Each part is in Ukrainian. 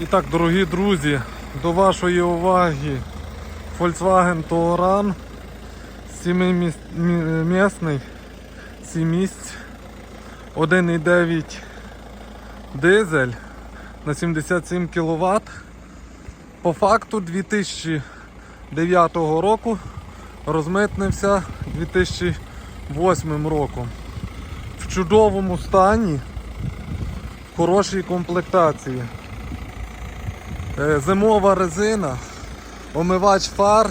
І так, дорогі друзі, до вашої уваги Volkswagen Touran 7-місний, 7 місць, 1,9 дизель на 77 кВт. По факту 2009 року розмитнився 2008 роком. В чудовому стані, в хорошій комплектації. Е, Зимова резина, омивач фар,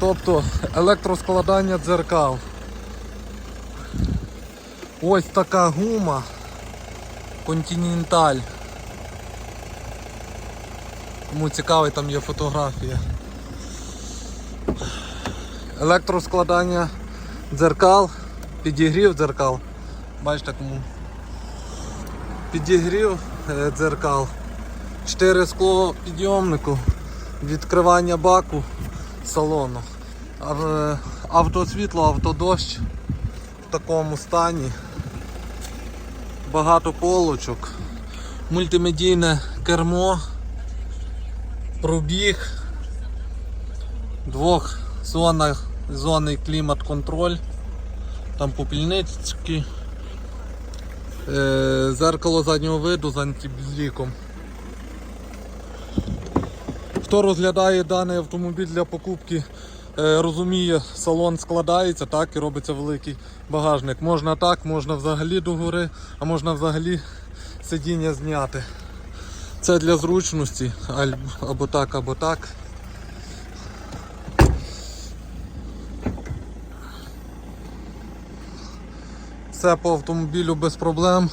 тобто електроскладання дзеркал. Ось така гума Continental. Кому цікавий, там є фотографія. Електроскладання дзеркал, підігрів дзеркал. Бачите кому. Підігрів е, дзеркал. Чотири скло підйомнику, відкривання баку салону. Автосвітло, автодощ в такому стані. Багато полочок, мультимедійне кермо, пробіг, двох зонах, зонний клімат-контроль, там попільнички, е, зеркало заднього виду з антибліком. Хто розглядає даний автомобіль для покупки, е, розуміє, салон складається так і робиться великий багажник. Можна так, можна взагалі догори, а можна взагалі сидіння зняти. Це для зручності, або так, або так. Все по автомобілю без проблем.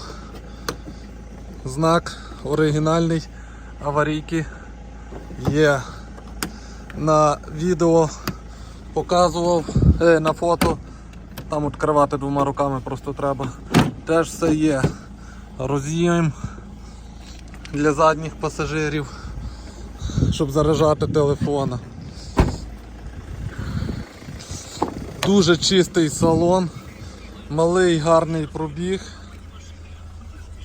Знак оригінальний аварійки є. На відео показував е, на фото. Там відкривати двома руками просто треба. Теж все є. Роз'єм для задніх пасажирів, щоб заряджати телефона. Дуже чистий салон, малий гарний пробіг.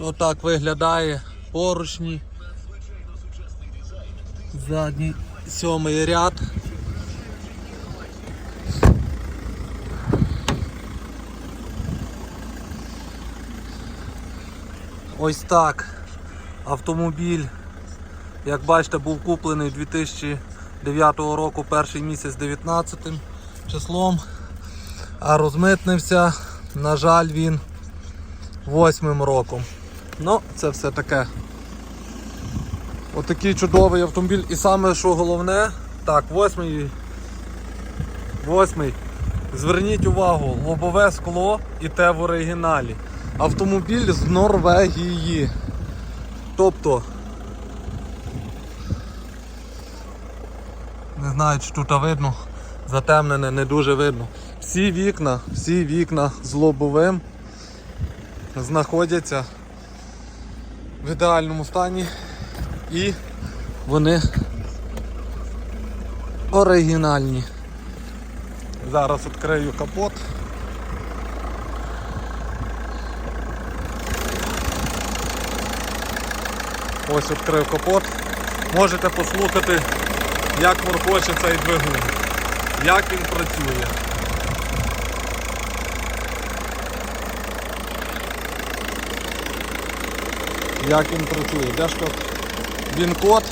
Отак виглядає поручні. Задній сьомий ряд. Ось так. Автомобіль, як бачите, був куплений 2009 року, перший місяць 19 числом, а розмитнився, на жаль, він 8 роком. Ну, це все таке. Отакий чудовий автомобіль. І саме що головне, так, восьмий. Восьмий. Зверніть увагу, лобове скло і те в оригіналі. Автомобіль з Норвегії. Тобто. Не знаю, чи тут видно, затемнене, не дуже видно. Всі вікна, всі вікна з лобовим знаходяться в ідеальному стані і вони оригінальні. Зараз відкрию капот. Ось відкрив капот. Можете послухати, як воркоче цей двигун, як він працює. Як він працює. Де ж тут він-код?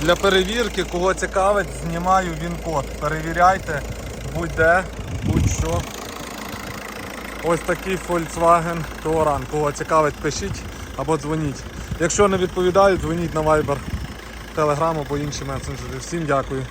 Для перевірки, кого цікавить, знімаю він-код. Перевіряйте будь-де, будь-що. Ось такий Volkswagen Touran. Кого цікавить, пишіть або дзвоніть. Якщо не відповідають, дзвоніть на Viber, Telegram або інші месенджери. Всім дякую.